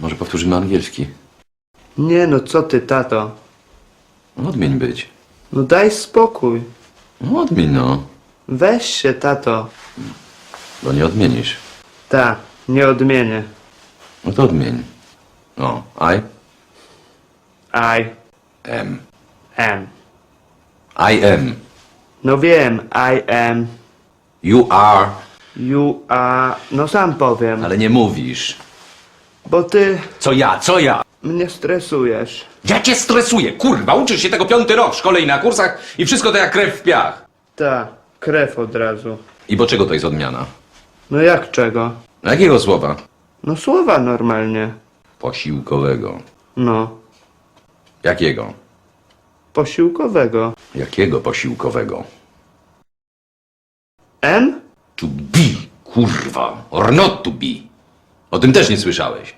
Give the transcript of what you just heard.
Może powtórzymy angielski. Nie no, co ty, tato? No, Odmień być. No daj spokój. No, odmień no. Weź się, tato. Bo nie odmienisz. Ta, nie odmienię. No to odmień. O, I I am. am. I am. No wiem, I am. You are. You are... No sam powiem. Ale nie mówisz. Bo ty Co ja, co ja? mnie stresujesz. Ja cię stresuję, kurwa, uczysz się tego piąty rok w szkole i na kursach i wszystko to jak krew w piach. Ta, krew od razu. I bo czego to jest odmiana? No jak czego? Jakiego słowa? No słowa normalnie. Posiłkowego. No, Jakiego? posiłkowego. Jakiego posiłkowego? M? To be, kurwa, or not to be. O tym też nie słyszałeś.